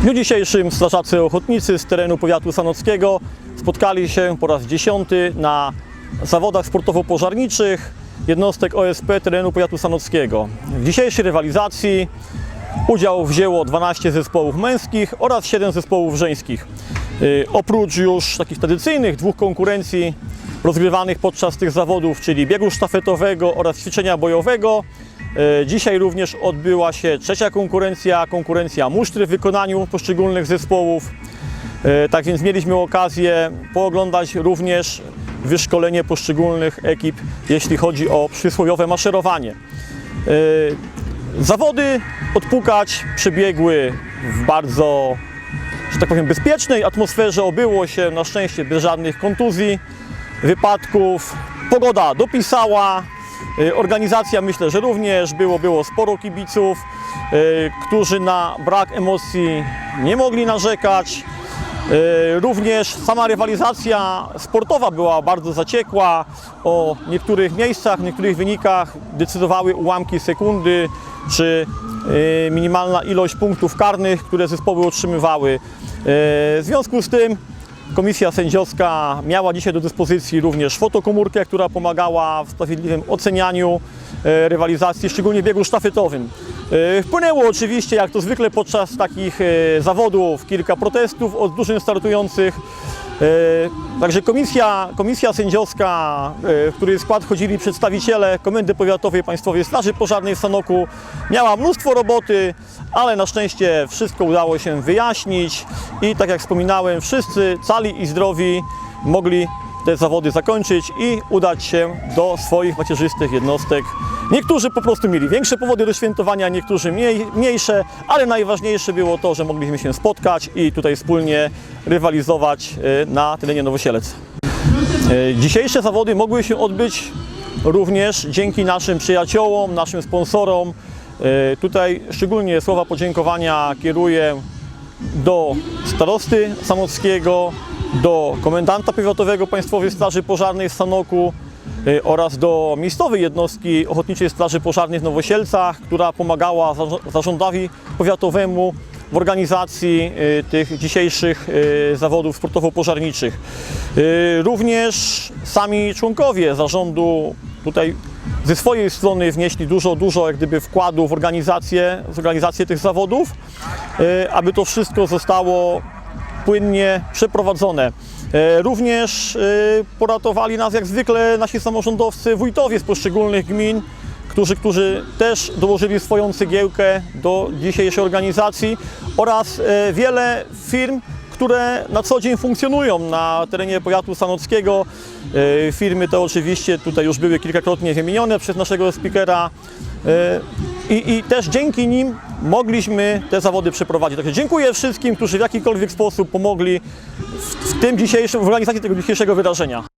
W dniu dzisiejszym strażacy ochotnicy z terenu powiatu sanockiego spotkali się po raz dziesiąty na zawodach sportowo-pożarniczych jednostek OSP terenu powiatu sanockiego. W dzisiejszej rywalizacji udział wzięło 12 zespołów męskich oraz 7 zespołów żeńskich. Yy, Oprócz już takich tradycyjnych dwóch konkurencji rozgrywanych podczas tych zawodów, czyli biegu sztafetowego oraz ćwiczenia bojowego, Dzisiaj również odbyła się trzecia konkurencja, konkurencja musztry w wykonaniu poszczególnych zespołów. E, Tak więc mieliśmy okazję pooglądać również wyszkolenie poszczególnych ekip, jeśli chodzi o przysłowiowe maszerowanie. E, Zawody odpukać przebiegły w bardzo, że tak powiem, bezpiecznej atmosferze. Obyło się na szczęście bez żadnych kontuzji, wypadków. Pogoda dopisała, Organizacja myślę, że również było, było sporo kibiców, y, którzy na brak emocji nie mogli narzekać. Y, Również sama rywalizacja sportowa była bardzo zaciekła. O niektórych miejscach, niektórych wynikach decydowały ułamki sekundy czy y, minimalna ilość punktów karnych, które zespoły otrzymywały. Y, W związku z tym Komisja sędziowska miała dzisiaj do dyspozycji również fotokomórkę, która pomagała w sprawiedliwym ocenianiu e, rywalizacji, szczególnie w biegu sztafetowym. E, Wpłynęło oczywiście, jak to zwykle podczas takich e, zawodów, kilka protestów od drużyn startujących. E, Także komisja, komisja sędziowska, e, w której skład chodzili przedstawiciele Komendy Powiatowej Państwowej Straży Pożarnej w Sanoku, miała mnóstwo roboty, ale na szczęście wszystko udało się wyjaśnić i tak jak wspominałem, wszyscy cali i zdrowi mogli te zawody zakończyć i udać się do swoich macierzystych jednostek. Niektórzy po prostu mieli większe powody do świętowania, niektórzy mniej, mniejsze, ale najważniejsze było to, że mogliśmy się spotkać i tutaj wspólnie rywalizować e, na terenie Nowosielec. E, Dzisiejsze zawody mogły się odbyć również dzięki naszym przyjaciołom, naszym sponsorom. E, Tutaj szczególnie słowa podziękowania kieruję do starosty samockiego, do komendanta powiatowego Państwowej Straży Pożarnej w Sanoku y, oraz do miejscowej jednostki Ochotniczej Straży Pożarnej w Nowosielcach, która pomagała zarządowi powiatowemu w organizacji y, tych dzisiejszych y, zawodów sportowo-pożarniczych. Również sami członkowie zarządu tutaj ze swojej strony wnieśli dużo, dużo jak gdyby wkładu w organizację, w organizację tych zawodów, aby to wszystko zostało płynnie przeprowadzone. E, Również e, poratowali nas jak zwykle nasi samorządowcy, wójtowie z poszczególnych gmin, którzy, którzy też dołożyli swoją cegiełkę do dzisiejszej organizacji oraz e, wiele firm, które na co dzień funkcjonują na terenie powiatu sanockiego. Firmy te oczywiście tutaj już były kilkakrotnie wymienione przez naszego speakera i, i też dzięki nim mogliśmy te zawody przeprowadzić. Także dziękuję wszystkim, którzy w jakikolwiek sposób pomogli w, w tym dzisiejszym, w organizacji tego dzisiejszego wydarzenia.